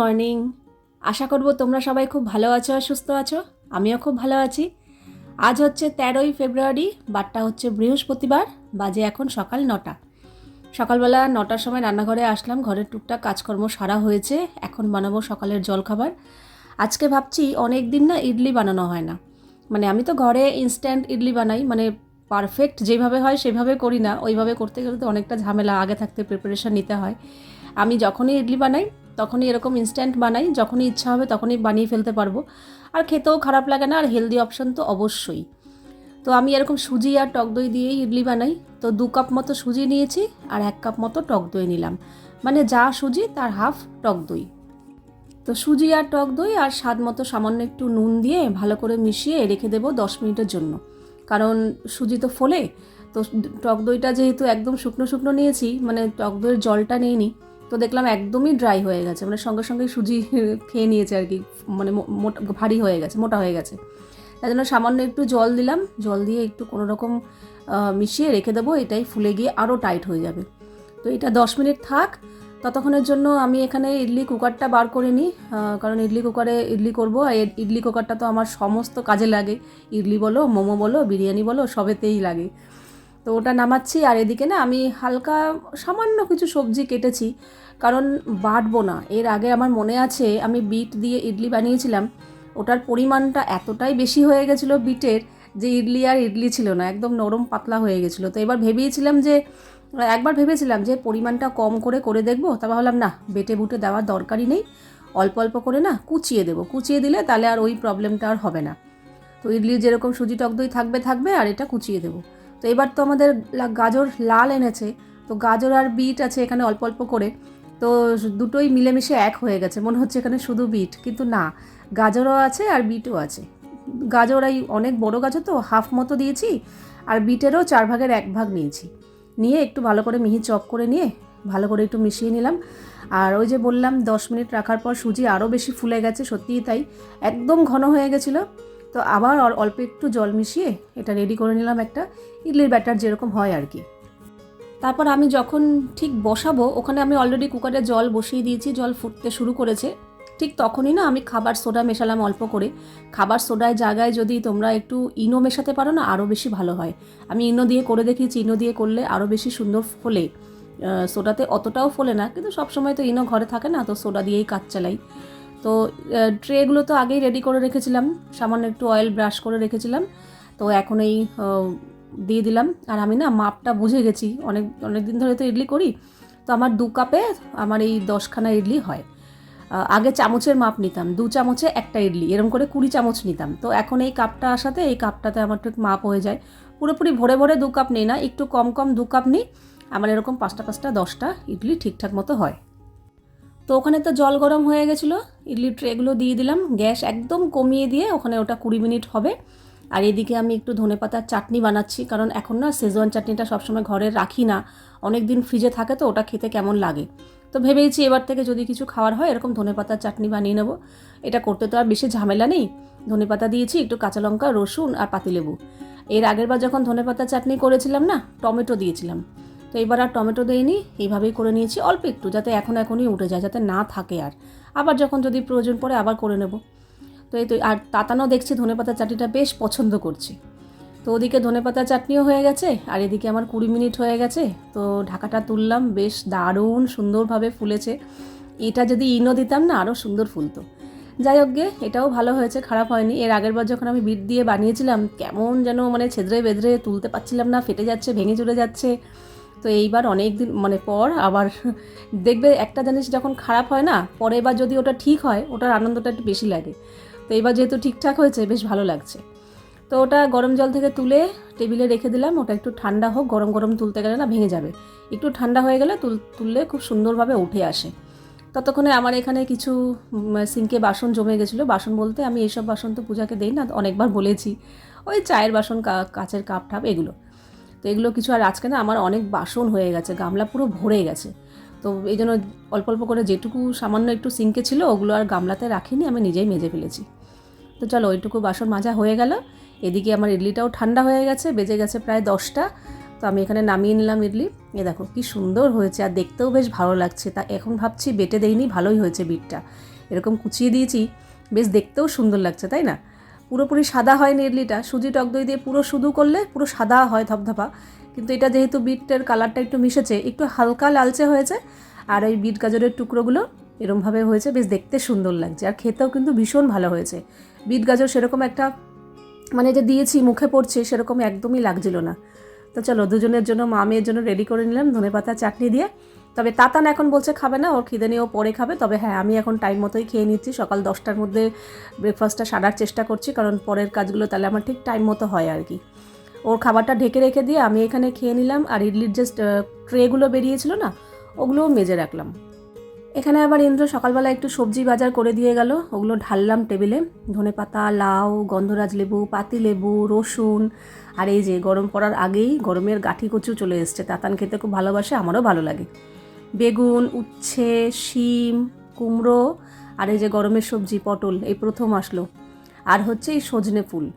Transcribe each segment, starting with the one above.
Morning আশা করব তোমরা সবাই খুব ভালো আছো আর সুস্থ আছো। আমিও খুব ভালো আছি। আজ হচ্ছে তেরোই ফেব্রুয়ারি, বারটা হচ্ছে বৃহস্পতিবার, বাজে এখন সকাল নটা। সকালবেলা নটার সময় রান্নাঘরে আসলাম, ঘরের টুকটাক কাজকর্ম সারা হয়েছে, এখন বানাবো সকালের জলখাবার। আজকে ভাবছি অনেক দিন না ইডলি বানানো হয় না। মানে আমি তো ঘরে ইনস্ট্যান্ট ইডলি বানাই মানে পারফেক্ট যেভাবে হয় সেভাবে করি না, ওইভাবে করতে গেলে তো অনেকটা ঝামেলা, আগে থাকতে প্রিপারেশন নিতে হয়। আমি যখনই ইডলি বানাই তখনই এরকম ইনস্ট্যান্ট বানাই, যখনই ইচ্ছা হবে তখনই বানিয়ে ফেলতে পারব। আর খেতেও খারাপ লাগে না, আর হেলদি অপশন তো অবশ্যই। তো আমি এরকম সুজি আর টক দই দিয়েই ইডলি বানাই। তো দু কাপ মতো সুজি নিয়েছি আর এক কাপ মতো টক দই নিলাম। মানে যা সুজি তার হাফ টক দই। তো সুজি আর টক দই আর স্বাদ মতো সামান্য একটু নুন দিয়ে ভালো করে মিশিয়ে রেখে দেবো দশ মিনিটের জন্য। কারণ সুজি তো ফোলে, তো টক দইটা যেহেতু একদম শুকনো শুকনো নিয়েছি মানে টক দইয়ের জলটা নিইনি। তো দেখলাম একদমই ড্রাই হয়ে গেছে। মানে সঙ্গে সঙ্গে সুজি খেয়ে নিয়েছে আর কি। মানে মোটা, ভারী হয়ে গেছে, মোটা হয়ে গেছে। তাই জন্য সামান্য একটু জল দিলাম। জল দিয়ে একটু কোনো রকম মিশিয়ে রেখে দেবো। এটাই ফুলে গিয়ে আরও টাইট হয়ে যাবে। তো এটা দশ মিনিট থাক। ততক্ষণের জন্য আমি এখানে ইডলি কুকারটা বার করে নিই। কারণ ইডলি কুকারে ইডলি করব। আর ইডলি কুকারটা তো আমার সমস্ত কাজে লাগে। ইডলি বলো, মোমো বলো, বিরিয়ানি বলো, সবেতেই লাগে। তো ওটা নামাচ্ছি আর এদিকে না আমি হালকা সামান্য কিছু সবজি কেটেছি, কারণ বাটবো না। এর আগে আমার মনে আছে আমি বিট দিয়ে ইডলি বানিয়েছিলাম, ওটার পরিমাণটা এতটাই বেশি হয়ে গেছিল বিটের যে ইডলি আর ইডলি ছিল না, একদম নরম পাতলা হয়ে গেছিল। তো এবার ভেবেছিলাম যে, একবার ভেবেছিলাম যে পরিমাণটা কম করে করে দেখব, তা ভাবলাম না, বেটে বুটে দেওয়ার দরকারই নেই, অল্প অল্প করে না কুচিয়ে দেবো। কুচিয়ে দিলে তাহলে আর ওই প্রবলেমটা আর হবে না। তো ইডলি যেরকম সুজি টক দই থাকবে থাকবে আর এটা কুচিয়ে দেবো। তো এবার তো আমাদের গাজর লাল এনেছে, তো গাজর আর বিট আছে এখানে অল্প অল্প করে। তো দুটোই মিলেমিশে এক হয়ে গেছে, মনে হচ্ছে এখানে শুধু বিট, কিন্তু না, গাজরও আছে আর বিটও আছে। গাজর এই অনেক বড় গাজর তো, হাফ মতো দিয়েছি, আর বিটেরও চার ভাগের এক ভাগ নিয়েছি। নিয়ে একটু ভালো করে মিহি চপ করে নিয়ে ভালো করে একটু মিশিয়ে নিলাম। আর ওই যে বললাম, দশ মিনিট রাখার পর সুজি আরও বেশি ফুলে গেছে, সত্যিই তাই। একদম ঘন হয়ে গেছিল। তো আবার অল্প একটু জল মিশিয়ে এটা রেডি করে নিলাম একটা ইডলির ব্যাটার যেরকম হয় আর কি। তারপর আমি যখন ঠিক বসাবো, ওখানে আমি অলরেডি কুকারে জল বসিয়ে দিয়েছি, জল ফুটতে শুরু করেছে। ঠিক তখনই না আমি খাবার সোডা মেশালাম অল্প করে। খাবার সোডায় জায়গায় যদি তোমরা একটু ইনো মেশাতে পারো না আরও বেশি ভালো হয়। আমি ইনো দিয়ে করে দেখিয়েছি, ইনো দিয়ে করলে আরও বেশি সুন্দর ফোলে। সোডাতে অতটাও ফোলে না, কিন্তু সবসময় তো ইনো ঘরে থাকে না, তো সোডা দিয়েই কাজ চালাই। তো ট্রেগুলো তো আগেই রেডি করে রেখেছিলাম। সামান্য একটু অয়েল ব্রাশ করে রেখেছিলাম। তো এখন এই দিয়ে দিলাম। আর আমি না মাপটা বুঝে গেছি। অনেক অনেক দিন ধরে তো ইডলি করি। তো আমার দু কাপে আমার এই দশখানা ইডলি হয়। আগে চামচের মাপ নিতাম। দু চামচে একটা ইডলি। এরকম করে কুড়ি চামচ নিতাম। তো এখন এই কাপটা আসাতে এই কাপটাতে আমার ঠিক মাপ হয়ে যায়। পুরোপুরি ভরে ভরে দু কাপ নিই না। একটু কম কম দু কাপ নিই। আমার এরকম পাঁচটা পাঁচটা দশটা ইডলি ঠিকঠাক মতো হয়। তো ওখানে তো জল গরম হয়ে গেছিল ইডলির ট্রেগুলো দিয়ে দিলাম, গ্যাস একদম কমিয়ে দিয়ে ওখানে ওটা কুড়ি মিনিট হবে। আর এদিকে আমি একটু ধনেপাতার চাটনি বানাচ্ছি, কারণ এখন না সেজওয়ান চাটনিটা সবসময় ঘরে রাখি না অনেক দিন ফ্রিজে থাকে তো ওটা খেতে কেমন লাগে। তো ভেবেইছি এবার থেকে যদি কিছু খাওয়ার হয় এরকম ধনেপাতার চাটনি বানিয়ে নেব। এটা করতে তো আর বেশি ঝামেলা নেই ধনেপাতা দিয়েছি, একটু কাঁচা লঙ্কা, রসুন আর পাতিলেবু। এর আগের বার যখন ধনে ধনেপাতার চাটনি করেছিলাম না, টমেটো দিয়েছিলাম। তো এবার আর টমেটো দেইনি, এইভাবেই করে নিয়েছি। অল্প একটু, যাতে এখন এখনই উঠে যায়, যাতে না থাকে আর। আবার যখন যদি প্রয়োজন পড়ে আবার করে নেব। তো এই তো, আর তাতানো দেখছি ধনেপাতা চাটনিটা বেশ পছন্দ করছে। তো ওদিকে ধনেপাতা চাটনিও হয়ে গেছে, আর এদিকে আমার কুড়ি মিনিট হয়ে গেছে। তো ঢাকাটা তুললাম, বেশ দারুণ সুন্দরভাবে ফুলেছে। এটা যদি ইনো দিতাম না আরও সুন্দর ফুলতো। যাই হোক গে, এটাও ভালো হয়েছে, খারাপ হয়নি। এর আগের বার যখন আমি বিট দিয়ে বানিয়েছিলাম, কেমন যেন মানে ছেদরে বেদরে তুলতে পারছিলাম না, ফেটে যাচ্ছে, ভেঙে চলে যাচ্ছে। তো এইবার অনেক দিন মানে পর আবার দেখবে একটা জিনিস যখন খারাপ হয় না পরের বার যদি ওটা ঠিক হয়, ওটার আনন্দটা একটু বেশি লাগে। তো এবার যেহেতু ঠিকঠাক হয়েছে, বেশ ভালো লাগছে। তো ওটা গরম জল থেকে তুলে টেবিলে রেখে দিলাম, ওটা একটু ঠান্ডা হোক, গরম গরম তুলতে গেলে না ভেঙে যাবে। একটু ঠান্ডা হয়ে গেলে তুল, তুললে খুব সুন্দরভাবে উঠে আসে। ততক্ষণে আমার এখানে কিছু সিঙ্কে বাসন জমে গেছিল। বাসন বলতে আমি এইসব বাসন তো পূজাকে দেই না, অনেকবার বলেছি। ওই চায়ের বাসন কাচের কাপ ঠাপ এগুলো। তো এগুলো কিছু আর আজকে না আমার অনেক বাসন হয়ে গেছে, গামলা পুরো ভরে গেছে। তো এই জন্য অল্প অল্প করে যেটুকু সামান্য একটু সিঙ্কে ছিল ওগুলো আর গামলাতে রাখিনি, আমি নিজেই মেজে ফেলেছি। তো চলো ওইটুকু বাসন মাজা হয়ে গেল। এদিকে আমার ইডলিটাও ঠান্ডা হয়ে গেছে, বেজে গেছে প্রায় দশটা। তো আমি এখানে নামিয়ে নিলাম ইডলি। এ দেখো কি সুন্দর হয়েছে, আর দেখতেও বেশ ভালো লাগছে। তা এখন ভাবছি বেটে দেইনি, ভালোই হয়েছে বিটটা। এরকম কুচিয়ে দিয়েছি, বেশ দেখতেও সুন্দর লাগছে, তাই না? পুরোপুরি সাদা হয়নি ইডলিটা সুজি টক দই দিয়ে পুরো শুধু করলে পুরো সাদা হয় ধপধপা। কিন্তু এটা যেহেতু বিটটার কালারটা একটু মিশেছে, একটু হালকা লালচে হয়েছে, আর ওই বিট গাজরের টুকরোগুলো এরমভাবে হয়েছে, বেশ দেখতে সুন্দর লাগছে। আর খেতেও কিন্তু ভীষণ ভালো হয়েছে। বিট গাজর সেরকম একটা মানে যে দিয়েছি, মুখে পড়ছে সেরকম একদমই লাগছিল না। তো চলো, দুজনের জন্য মা মেয়ের জন্য রেডি করে নিলাম ধনে পাতা চাটনি দিয়ে। তবে তাতান এখন বলছে খাবে না, ওর খিদে নিয়ে ও পরে খাবে। তবে হ্যাঁ আমি এখন টাইম মতোই খেয়ে নিচ্ছি। সকাল দশটার মধ্যে ব্রেকফাস্টটা সারার চেষ্টা করছি, কারণ পরের কাজগুলো তাহলে আমার ঠিক টাইম মতো হয় আর কি। ওর খাবারটা ঢেকে রেখে দিয়ে আমি এখানে খেয়ে নিলাম, আর ইডলির যে ট্রেগুলো বেরিয়েছিল না, ওগুলোও মেজে রাখলাম। এখানে আবার ইন্দ্র সকালবেলা একটু সবজি বাজার করে দিয়ে গেল, ওগুলো ঢাললাম টেবিলে। ধনে পাতা, লাউ, গন্ধরাজ লেবু, পাতি লেবু, রসুন, আর এই যে গরম পড়ার আগেই গরমের গাঠি কচু চলে এসছে। তাতান খেতে খুব ভালোবাসে, আমারও ভালো লাগে। বেগুন, উচ্ছে, শিম, কুমড়ো আর এই যে গরমের সবজি, পটল, এই প্রথম আসলো। আর হচ্ছে এই সজনে ফুল।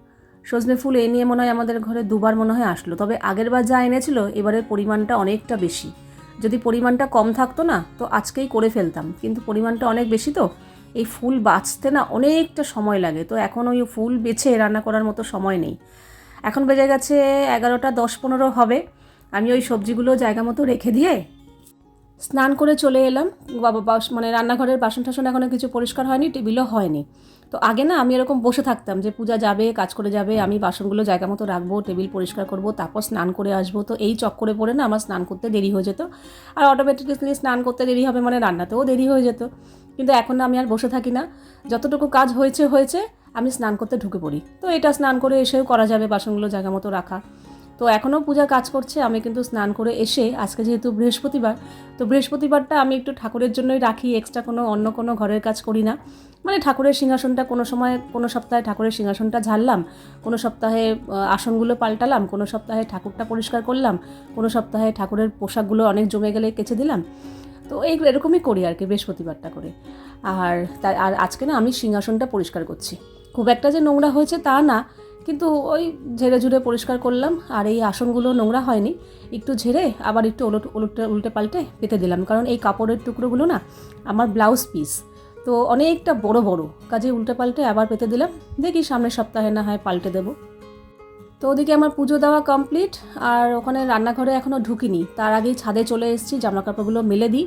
সজনে ফুল এই নিয়ে মনে হয় আমাদের ঘরে দুবার মনে হয় আসলো। তবে আগের বার যা এনেছিল এবারের পরিমাণটা অনেকটা বেশি। যদি পরিমাণটা কম থাকতো না, তো আজকেই করে ফেলতাম। কিন্তু পরিমাণটা অনেক বেশি তো, এই ফুল বাঁচতে না অনেকটা সময় লাগে। তো এখন ওই ফুল বেছে রান্না করার মতো সময় নেই। এখন বেজে গেছে এগারোটা দশ পনেরো হবে। আমি ওই সবজিগুলো জায়গা মতো রেখে দিয়ে স্নান করে চলে এলাম। বাবা মানে রান্নাঘরের বাসন টাসন এখনও কিছু পরিষ্কার হয়নি, টেবিলও হয়নি। তো আগে না আমি এরকম বসে থাকতাম যে পূজা যাবে, কাজ করে যাবে, আমি বাসনগুলো জায়গা মতো রাখব, টেবিল পরিষ্কার করব, তারপর স্নান করে আসব। তো এই চক্করে পড়ে না আমার স্নান করতে দেরি হয়ে যেত। আর অটোমেটিকলি স্নান করতে দেরি হবে মানে রান্নাতেও দেরি হয়ে যেত। কিন্তু এখন আমি আর বসে থাকি না। যতটুকু কাজ হয়েছে হয়েছে, আমি স্নান করতে ঢুকে পড়ি। তো এটা স্নান করে এসেও করা যাবে বাসনগুলো জায়গা মতো রাখা। তো এখনও পূজার কাজ করছে, আমি কিন্তু স্নান করে এসে, আজকে যেহেতু বৃহস্পতিবার, তো বৃহস্পতিবারটা আমি একটু ঠাকুরের জন্যই রাখি এক্সট্রা কোনো অন্য কোনো ঘরের কাজ করি না। মানে ঠাকুরের সিংহাসনটা কোনো সময়, কোনো সপ্তাহে ঠাকুরের সিংহাসনটা ঝাড়লাম, কোনো সপ্তাহে আসনগুলো পাল্টালাম, কোনো সপ্তাহে ঠাকুরটা পরিষ্কার করলাম, কোনো সপ্তাহে ঠাকুরের পোশাকগুলো অনেক জমে গেলে কেচে দিলাম। তো এই এরকমই করি আর কি বৃহস্পতিবারটা করে। আর তাই আর আজকে না আমি সিংহাসনটা পরিষ্কার করছি। খুব একটা যে নোংরা হয়েছে তা না কিন্তু ওই ঝেড়ে ঝুড়ে পরিষ্কার করলাম, আর এই আসনগুলো নোংরা হয়নি। একটু ঝেড়ে আবার একটু ওলট, উল্টে উল্টে পাল্টে পেতে দিলাম। কারণ এই কাপড়ের টুকরোগুলো না, আমার ব্লাউজ পিস তো অনেকটা বড় বড়। কাজে উল্টে পাল্টে আবার পেতে দিলাম। দেখি সামনের সপ্তাহে না হয় পাল্টে দেবো। তো ওদিকে আমার পুজো দেওয়া কমপ্লিট আর ওখানে রান্নাঘরে এখনও ঢুকিনি। তার আগেই ছাদে চলে এসেছি জামা কাপড়গুলো মেলে দিই।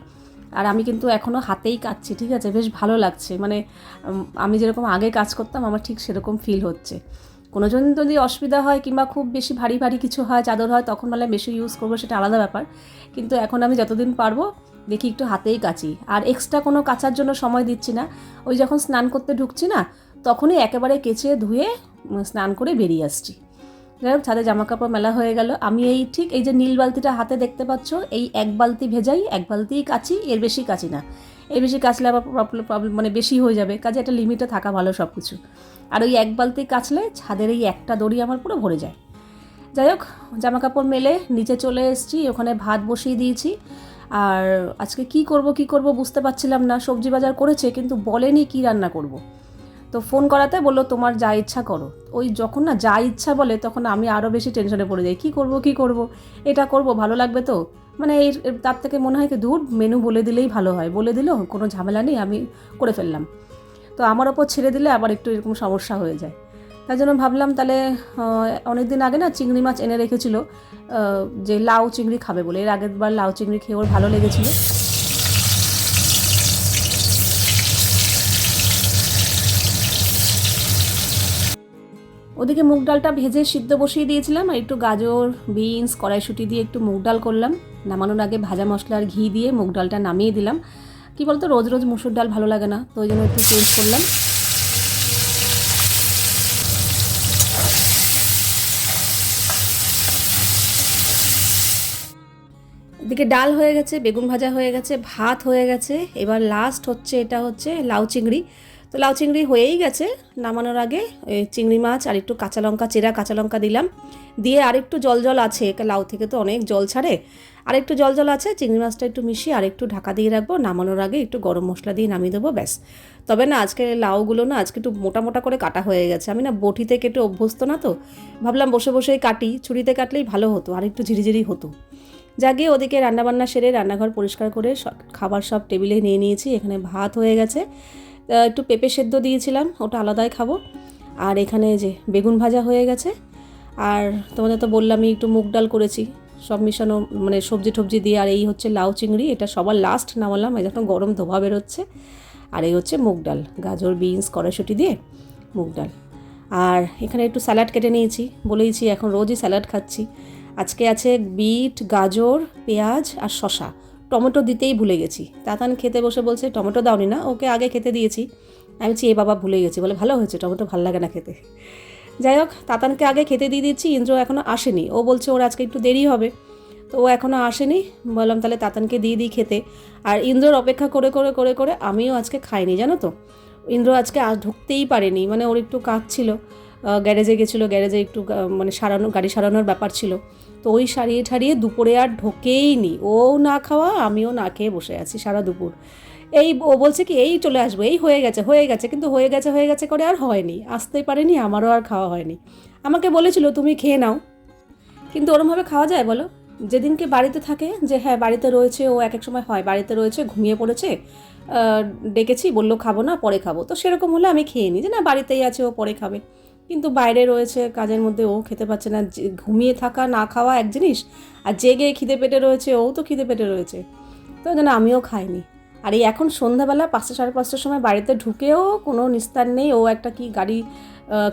আর আমি কিন্তু এখনও হাতেই কাচ্ছি ঠিক আছে? বেশ ভালো লাগছে। মানে আমি যেরকম আগে কাজ করতাম, আমার ঠিক সেরকম ফিল হচ্ছে। কোনো জন যদি অসুবিধা হয় কিংবা খুব বেশি ভারী ভারী কিছু হয়, চাদর হয়, তখন বলে বেশি ইউজ করব, সেটা আলাদা ব্যাপার। কিন্তু এখন আমি যতদিন পারব, দেখি একটু হাতেই কাচি। আর এক্সট্রা কোনো কাচার জন্য সময় দিচ্ছি না। ওই যখন স্নান করতে ঢুকছি না, তখনই একেবারে কেচে ধুয়ে স্নান করে বেরিয়ে আসছি। যাই হোক, ছাদে জামা কাপড় মেলা হয়ে গেল। আমি এই ঠিক এই যে নীল বালতিটা হাতে দেখতে পাচ্ছ, এই এক বালতি ভেজাই, এক বালতিই কাচি, এর বেশি কাচি না। এর বেশি কাচলে আবার প্রবলেম মানে বেশি হয়ে যাবে। কাজে একটা লিমিটে থাকা ভালো সব কিছু আর ওই এক বালতি কাচলে ছাদের এই একটা দড়ি আমার পুরো ভরে যায়। যাই হোক জামা কাপড় মেলে নিচে চলে এসেছি, ওখানে ভাত বসিয়ে দিয়েছি। আর আজকে কি করব কি করব বুঝতে পারছিলাম না। সবজি বাজার করেছে, কিন্তু বলেনি কি রান্না করব। তো ফোন করাতে বলল, তোমার যা ইচ্ছা করো। ওই যখন না যা ইচ্ছা বলে, তখন আমি আরও বেশি টেনশনে পড়ে যাই। কী করব, কি করব? এটা করব, ভালো লাগবে তো? মানে এই তার থেকে মনে হয় কি দূর মেনু বলে দিলেই ভালো হয়। বলে দিল, কোনো ঝামেলা নেই, আমি করে ফেললাম। তো আমার ওপর ছেড়ে দিলে আবার একটু এরকম সমস্যা হয়ে যায়। তাই জন্য ভাবলাম তাহলে অনেক দিন আগে না চিংড়ি মাছ এনে রেখেছিল যে লাউ চিংড়ি খাবে বলে। এর আগের বার লাউ চিংড়ি খেয়ে ওর ভালো লেগেছিলো। ওদিকে মুগ ডালটা ভেজে সিদ্ধ বসিয়ে দিয়েছিলাম আর একটু গাজর, বিনস, কড়াইশুঁটি দিয়ে একটু মুগ ডাল করলাম। নামানোর আগে ভাজা মশলা আর ঘি দিয়ে মুগ ডালটা নামিয়ে দিলাম। কি বলতো, রোজ রোজ মুসুর ডাল ভালো লাগে না, তো ওই জন্য একটু চেঞ্জ করলাম। এদিকে ডাল হয়ে গেছে, বেগুন ভাজা হয়ে গেছে, ভাত হয়ে গেছে। এবার লাস্ট হচ্ছে, এটা হচ্ছে লাউ চিংড়ি। তো লাউ চিংড়ি হয়েই গেছে, নামানোর আগে চিংড়ি মাছ আর একটু কাঁচা লঙ্কা, চেরা কাঁচা লঙ্কা দিলাম। দিয়ে আরেকটু জল জল আছে লাউ থেকে তো অনেক জল ছাড়ে। আরেকটু জল জল আছে, চিংড়ি মাছটা একটু মিশিয়ে আর একটু ঢাকা দিয়ে রাখব, নামানোর আগে একটু গরম মশলা দিয়ে নামিয়ে দেবো, ব্যাস। তবে না, আজকে লাউগুলো না, আজকে একটু মোটা মোটা করে কাটা হয়ে গেছে। আমি না বটিতে কেটে অভ্যস্ত না তো, ভাবলাম বসে বসেই কাটি, ছুরিতে কাটলেই ভালো হতো, আর একটু ঝিরিঝিরি হতো। যাকে ওদিকে রান্নাবান্না সেরে রান্নাঘর পরিষ্কার করে খাবার সব টেবিলে নিয়ে নিয়েছি, এখানে ভাত হয়ে গেছে। একটু পেঁপে সেদ্ধ দিয়েছিলাম, ওটা আলাদাই খাব। আর এখানে যে বেগুন ভাজা হয়ে গেছে। আর তোমাদের তো বললামই একটু মুগ ডাল করেছি, সব মিশানো মানে সবজি টবজি দিয়ে। আর এই হচ্ছে লাউ চিংড়ি, এটা সবার লাস্ট নামালাম, এই যখন গরম ধোবা বেরোচ্ছে। আর এই হচ্ছে মুগ ডাল, গাজর, বিনস, কড়াইশুটি দিয়ে মুগ ডাল। আর এখানে একটু স্যালাড কেটে নিয়েছি, বলেইছি এখন রোজই স্যালাড খাচ্ছি। আজকে আছে বিট, গাজর, পেঁয়াজ আর শশা টমেটো দিতেই ভুলে গেছি। তাতান খেতে বসে বলছে, টমেটো দাওনি না, ওকে আগে খেতে দিয়েছি। আমি বলছি, এ বাবা, ভুলে গেছি। বলে, ভালো হয়েছে, টমেটো ভালো লাগে না খেতে। যাই হোক, তাতানকে আগে খেতে দিয়ে দিচ্ছি, ইন্দ্র এখনও আসেনি। ও বলছে, ওর আজকে একটু দেরি হবে। তো ও এখনও আসেনি। বললাম, তাহলে তাতানকে দিয়ে দিই খেতে। আর ইন্দ্রর অপেক্ষা করে করে করে করে আমিও আজকে খাইনি, জানো তো? ইন্দ্র আজকে আজ ঢুকতেই পারেনি। মানে ওর একটু কাজ ছিল গ্যারেজে গেছিল, গ্যারেজে একটু মানে সারানো, গাড়ি সারানোর ব্যাপার ছিল। তো ওই সারিয়ে ঠারিয়ে দুপুরে আর ঢোকেই নি। ও না খাওয়া, আমিও না খেয়ে বসে আছি সারা দুপুর। এই ও বলছে কি, এই চলে আসব, এই হয়ে গেছে হয়ে গেছে, কিন্তু হয়ে গেছে হয়ে গেছে করে আর হয়নি। আসতেই পারেনি, আমারও আর খাওয়া হয়নি। আমাকে বলেছিল, তুমি খেয়ে নাও। কিন্তু ওরমভাবে খাওয়া যায় বলো? যেদিনকে বাড়িতে থাকে, যে হ্যাঁ বাড়িতে রয়েছে, ও এক এক সময় হয়, বাড়িতে রয়েছে, ঘুমিয়ে পড়েছে ডেকেছি, বলল, খাব না, পরে খাব। তো সেরকম হলে আমি খেয়ে নিই যে না, বাড়িতেই আছে, ও পরে খাবে। কিন্তু বাইরে রয়েছে, কাজের মধ্যে ও খেতে পাচ্ছে না। ঘুমিয়ে থাকা, না খাওয়া এক জিনিস, আর জেগে খিদে পেটে রয়েছে, ও তো খিদে পেটে রয়েছে। তো যেন আমিও খাইনি। আর এই এখন সন্ধ্যাবেলা পাঁচটা সাড়ে পাঁচটার সময় বাড়িতে ঢুকেও কোনো নিস্তার নেই। ও একটা কি গাড়ি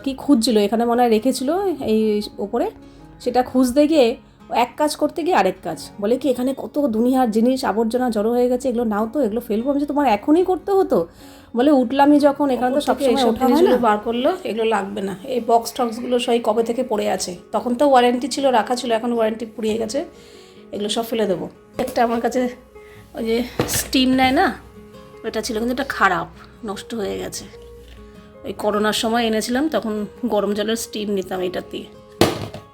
কি খুঁজছিল, এখানে মনে হয় রেখেছিল এই ওপরে। সেটা খুঁজতে গিয়ে এক কাজ করতে গিয়ে আরেক কাজ। বলে কি, এখানে কত দুনিয়ার জিনিস, আবর্জনা জড়ো হয়ে গেছে, এগুলো নাও তো, এগুলো ফেলব। আমি তোমার এখনই করতে হতো? বলে উঠলামই যখন এখানে তো সবসময় ওঠা হয় না। বার করল এগুলো লাগবে না। এই বক্স টক্সগুলো সবাই কবে থেকে পড়ে আছে? তখন তো ওয়ারেন্টি ছিল রাখা ছিল এখন ওয়ারেন্টি পুড়িয়ে গেছে। এগুলো সব ফেলে দেবো। একটা আমার কাছে ওই যে স্টিম নেয় না ওটা ছিল কিন্তু এটা খারাপ নষ্ট হয়ে গেছে। ওই করোনার সময় এনেছিলাম তখন গরম জলের স্টিম নিতাম এটা দিয়ে।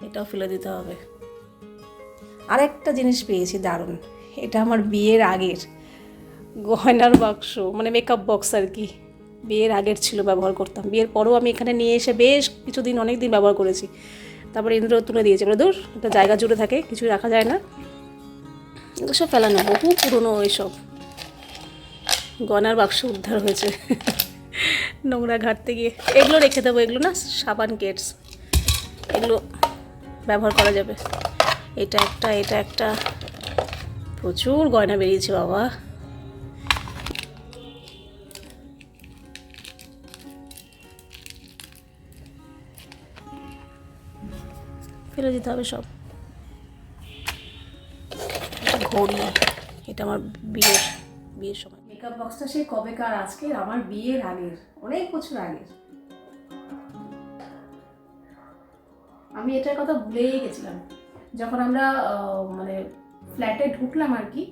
এটাও ফেলে দিতে হবে। আরেকটা জিনিস পেয়েছি দারুণ এটা আমার বিয়ের আগের। গয়নার বাক্স মানে মেকআপ বক্স আর কি। বিয়ের আগের ছিল, ব্যবহার করতাম। বিয়ের পরেও আমি এখানে নিয়ে এসে বেশ কিছুদিন অনেক দিন ব্যবহার করেছি। তারপরে ইন্দ্র তুলে দিয়েছে। বলে দূর একটা জায়গা জুড়ে থাকে, কিছু রাখা যায় না। এগুলো সব ফেলানো, বহু পুরনো এইসব গয়নার বাক্স উদ্ধার হয়েছে। নোংরা ঘাটতে গিয়ে। এগুলো রেখে দেবো, এগুলো না সাবান কেটস। এগুলো ব্যবহার করা যাবে। এটা একটা এটা একটা। প্রচুর গয়না বেরিয়েছে, বাবা। ফেলে দিতে হবে সব। ঘড়ি, এটা আমার বিয়ের বিয়ের সময়। মেকআপ বক্সটা আজকের, আমার বিয়ের আগের, অনেক বছর আগের। আমি এটার কথা ভুলেই গেছিলাম। যখন আমরা মানে ফ্ল্যাটে ঢুকলাম আর কি,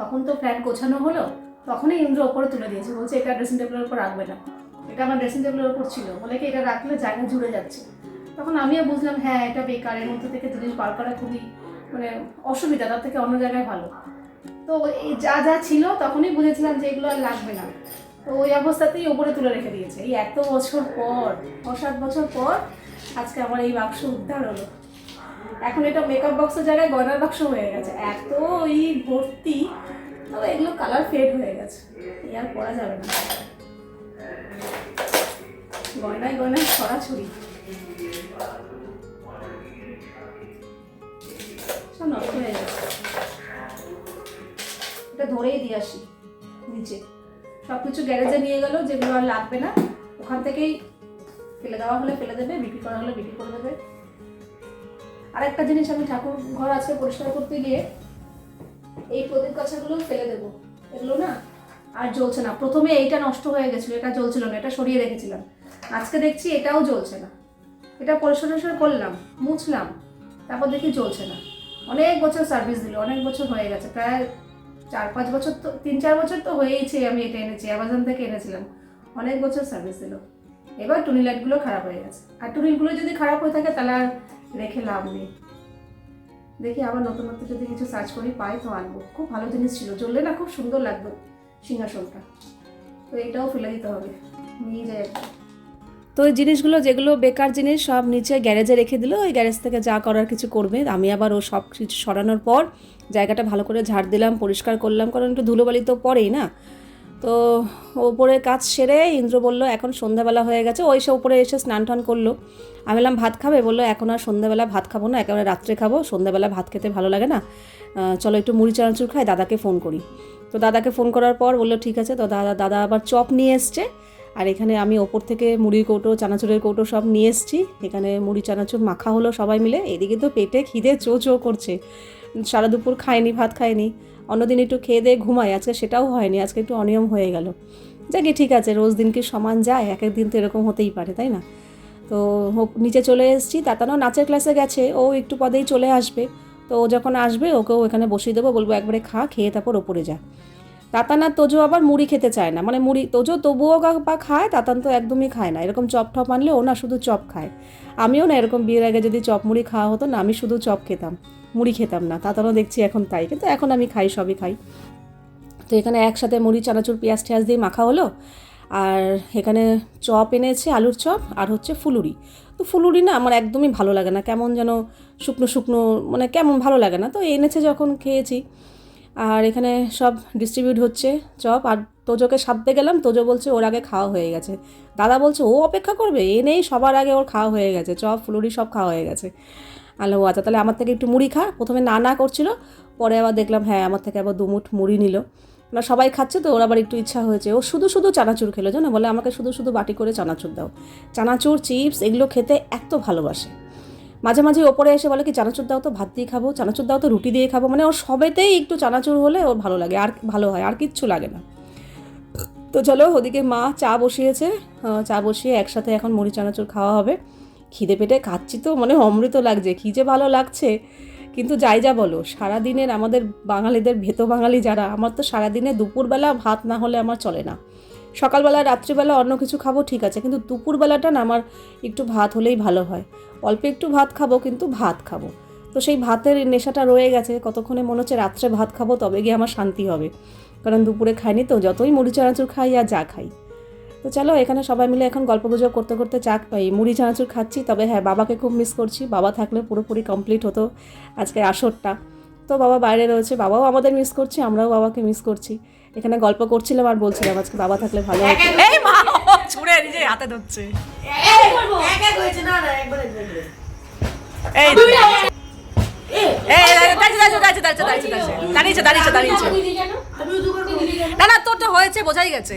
তখন তো ফ্ল্যাট গোছানো হলো, তখনই ইন্দ্র ওপরে তুলে দিয়েছে, বলছে এটা ড্রেসিং টেবিলের উপর রাখবে না। এটা আমার ড্রেসিং টেবিলের উপর ছিল, বলে কি এটা রাখলে জায়গা জুড়ে যাচ্ছে। তখন আমিও বুঝলাম হ্যাঁ এটা বেকার, এর মধ্যে থেকে জিনিস বার করা খুবই মানে অসুবিধা, তার থেকে অন্য জায়গায় ভালো। তো এই যা যা ছিল তখনই বুঝেছিলাম যে এগুলো আর লাগবে না। তো ওই অবস্থাতেই ওপরে তুলে রেখে দিয়েছে। এই এত বছর পর, ছ, সাত বছর পর আজকে আমার এই বাক্স উদ্ধার হলো। এখন এটা মেকআপ বক্সের জায়গায় গয়নার বাক্স হয়ে গেছে। এত ওই ভর্তি তবে এগুলো কালার ফেড হয়ে গেছে। এই আর পরা যাবে না। গয়নায় গয়নায় ছড়াছড়ি। এটা ধরেই দিয়ে আসি, নিচে। সব কিছু গ্যারেজে নিয়ে গেল, যেগুলো আর লাগবে না, ওখান থেকেই ফেলে দেওয়া হলে ফেলে দেবে, বিক্রি করা হলে বিক্রি করে দেবে। আরেকটা জিনিস আমি ঠাকুর ঘর আজকে পরিষ্কার করতে গিয়ে এই প্রদীপ কাছাগুলো ফেলে দেবো। এগুলো না আর জ্বলছে না। প্রথমে এইটা নষ্ট হয়ে গেছিল, এটা জ্বলছিল না, এটা সরিয়ে রেখেছিলাম। আজকে দেখছি এটাও জ্বলছে না। এটা পরিষ্কার টরিষ্কার করলাম, মুছলাম, তারপর দেখি চলছে না। অনেক বছর সার্ভিস দিল, অনেক বছর হয়ে গেছে, প্রায় চার পাঁচ বছর তো, তিন চার বছর তো হয়েইছে আমি এটা এনেছি অ্যামাজন থেকে এনেছিলাম। অনেক বছর সার্ভিস দিল। এবার টুনি লাইটগুলো খারাপ হয়ে গেছে। আর টুনিগুলো যদি খারাপ হয়ে থাকে, তাহলে আর রেখে লাভ নেই। দেখি আবার নতুন নতুন যদি কিছু সার্চ করি, পাই তো আনব। খুব ভালো জিনিস ছিল চললে না খুব সুন্দর লাগবে সিংহাসনটা। তো এটাও ফেলে দিতে হবে। নিয়ে যাই একটা। তো ওই জিনিসগুলো যেগুলো বেকার জিনিস সব নিচে গ্যারেজে রেখে দিল। ওই গ্যারেজ থেকে যা করার কিছু করবে। আমি আবার ও সব কিছু সরানোর পর জায়গাটা ভালো করে ঝাড় দিলাম, পরিষ্কার করলাম, কারণ একটু ধুলোবালি তো পড়েই না। তো ওপরে কাজ সেরে ইন্দ্র বলল, এখন সন্ধ্যাবেলা হয়ে গেছে। ওই সে ওপরে এসে স্নান টান করল। আমি বললাম, ভাত খাবে? বলল, এখন আর সন্ধ্যাবেলা ভাত খাব না, একেবারে রাত্রে খাব। সন্ধ্যাবেলা ভাত খেতে ভালো লাগে না। চলো একটু মুড়ি চানাচুর খাই, দাদাকে ফোন করি। তো দাদাকে ফোন করার পর বলল, ঠিক আছে। তো দাদা দাদা আবার চপ নিয়ে এসছে। আর এখানে আমি ওপর থেকে মুড়ির কৌটো, চানাচুরের কৌটো সব নিয়ে এসেছি। এখানে মুড়ি, চানাচুর, মাখা হলো সবাই মিলে। এদিকে তো পেটে খিদে চো চো করছে। সারা দুপুর খায়নি, ভাত খায়নি। অন্যদিন একটু খেয়ে দিয়ে ঘুমাই। আজকে সেটাও হয়নি, আজকে একটু অনিয়ম হয়ে গেল। যাকে ঠিক আছে, রোজ দিন কি সমান যায়। এক একদিন তো এরকম হতেই পারে, তাই না? তো নিচে চলে এসেছি। তাতানো নাচের ক্লাসে গেছে। ও একটু পদেই চলে আসবে। তো ও যখন আসবে, ওকেও এখানে বসিয়ে দেবো। বলব একবারে খা, খেয়ে তারপর ওপরে যা। তাতান আর তোজো আবার মুড়ি খেতে চায় না। মানে মুড়ি, তোজো তবুও বা খায়, তাতান তো একদমই খায় না। এরকম চপ টপ আনলে ও না শুধু চপ খায়। আমিও না এরকম বিয়ের আগে যদি চপ মুড়ি খাওয়া হতো না, আমি শুধু চপ খেতাম, মুড়ি খেতাম না। তাতানও দেখছি এখন তাই, কিন্তু এখন আমি খাই, সবই খাই। তো এখানে একসাথে মুড়ি, চানাচুর, পেঁয়াজ টেয়াজ দিয়ে মাখা হলো। আর এখানে চপ এনেছে, আলুর চপ, আর হচ্ছে ফুলুরি। তো ফুলুরি না আমার একদমই ভালো লাগে না, কেমন যেন শুকনো শুকনো মানে কেমন ভালো লাগে না। তো এনেছে যখন, খেয়েছি। আর এখানে সব ডিস্ট্রিবিউট হচ্ছে চপ। আর তোজোকে সাধতে গেলাম, তোজো বলছে ওর আগে খাওয়া হয়ে গেছে। দাদা বলছে, ও অপেক্ষা করবে? এ নেই, সবার আগে ওর খাওয়া হয়ে গেছে। চপ, ফুলুরি সব খাওয়া হয়ে গেছে। আলো আচ্ছা তাহলে আমার থেকে একটু মুড়ি খা। প্রথমে না না করছিল, পরে আবার দেখলাম হ্যাঁ আমার থেকে আবার দুমুঠ মুড়ি নিল। না সবাই খাচ্ছে তো, ওর আবার একটু ইচ্ছা হয়েছে। ও শুধু শুধু চানাচুর খেলো, জানো? বলে, আমাকে শুধু শুধু বাটি করে চানাচুর দাও। চানাচুর, চিপস, এগুলো খেতে এত ভালোবাসে। মাঝে মাঝে ওপরে এসে বলে কি, চানাচুর দাও তো, ভাত দিয়ে খাব, চানাচুর দাও তো, রুটি দিয়ে খাব। মানে ওর সবেতেই একটু চানাচুর হলে ওর ভালো লাগে, আর ভালো হয়, আর কিচ্ছু লাগে না। তো চলো ওদিকে মা চা বসিয়েছে চা বসিয়ে একসাথে এখন মুড়ি চানাচুর খাওয়া হবে। খিদে পেটে খাচ্ছি তো মানে অমৃত লাগছে যে ভালো লাগছে। কিন্তু যাই যা বলো, সারাদিনের আমাদের বাঙালিদের ভেতো বাঙালি যারা, আমার তো সারাদিনে দুপুরবেলা ভাত না হলে আমার চলে না। সকালবেলা, রাত্রিবেলা অন্য কিছু খাব, ঠিক আছে। কিন্তু দুপুরবেলাটা না আমার একটু ভাত হলেই ভালো হয়। অল্প একটু ভাত খাব, কিন্তু ভাত খাব। তো সেই ভাতের নেশাটা রয়ে গেছে। কতক্ষণে মনে হচ্ছে রাত্রে ভাত খাব, তবে গিয়ে আমার শান্তি হবে। কারণ দুপুরে খাইনি তো, যতই মুড়ি, চানাচুর খাই আর যা খাই। তো চলো, এখানে সবাই মিলে এখন গল্প গুজব করতে করতে চা, এই মুড়ি, চানাচুর খাচ্ছি। তবে হ্যাঁ বাবাকে খুব মিস করছি। বাবা থাকলে পুরোপুরি কমপ্লিট হতো আজকে আসরটা। তো বাবা বাইরে রয়েছে, বাবাও আমাদের মিস করছে, আমরাও বাবাকে মিস করছি। এখানে গল্প করছিলাম আর বলছিলাম আজকে বাবা থাকলে ভালো এই মা ছুঁড়ে নিজে হাতে ধরছে এক এক হয়েছে না না একবার একবার করে। এই। না না তোরটা হয়েছে বোঝাই গেছে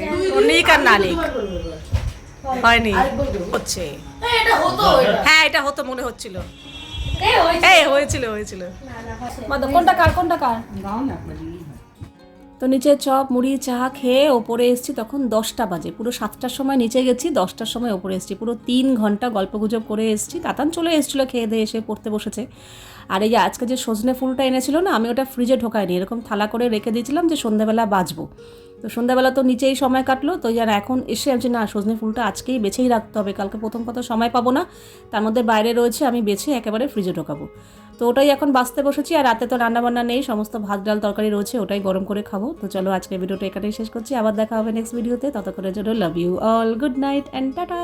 নিক আর না নিক। হয়নি হচ্ছে। হ্যাঁ এটা হতো মনে হচ্ছিল এই হয়েছিল হয়েছিল কোনটা কার কোনটা কার তো নিচে চপ, মুড়ি, চা খেয়ে ওপরে এসেছি তখন দশটা বাজে। পুরো সাতটার সময় নিচে গেছি, দশটার সময় ওপরে এসেছি। পুরো তিন ঘণ্টা গল্পগুজব করে এসেছি। তাতান চলে এসেছিল খেয়ে দিয়ে এসে পড়তে বসেছে। আর এই যে আজকে যে সজনে ফুলটা এনেছিল না, আমি ওটা ফ্রিজে ঢোকাইনি। এরকম থালা করে রেখে দিয়েছিলাম যে সন্ধ্যাবেলা বাজবো। তো সন্ধ্যাবেলা তো নিচেই সময় কাটলো। তো যার এখন এসে আমি না, সজনে ফুলটা আজকেই বেছেই রাখতে হবে। কালকে প্রথম কথা সময় পাবো না। তার মধ্যে বাইরে রয়েছে, আমি বেছে একেবারে ফ্রিজে ঢোকাবো। তো ওটাই এখন বাঁচতে বসেছি আর রাতে তো রান্নাবান্না নেই, সমস্ত ভাত, ডাল, তরকারি রয়েছে, ওটাই গরম করে খাব। তো চলো আজকের ভিডিওটা এখানেই শেষ করছি, আবার দেখা হবে নেক্সট ভিডিওতে ততক্ষণের জন্য love you all good night and tata